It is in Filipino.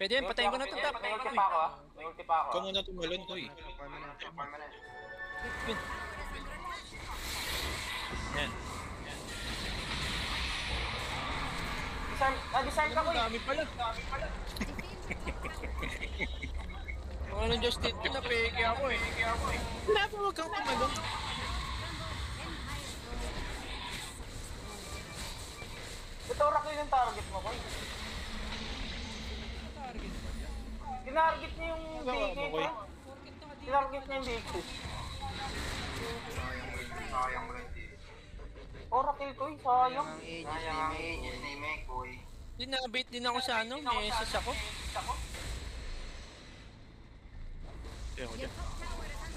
Pwede yan, patayin ko na ito. May Tap. may ulti pa ako ah. May ulti pa ako. Ikaw muna tumalon to eh. Yan. Disarm, ah, disarm ka ko eh. dami pala. Dami pala. Mga nang Diyos dito na peke ako eh. Peke ako eh. Wala pa huwag kang tumalong. Ito Rocky yung target mo ko. Tinarget niya yung mo, bro. Koy. Tinarget niya yung BK. Sayang mo rin Oracle ko eh, sayang. Sayang ang ages ni eh. Dinabait din ako sa ano, may SS ako. Kaya ako dyan.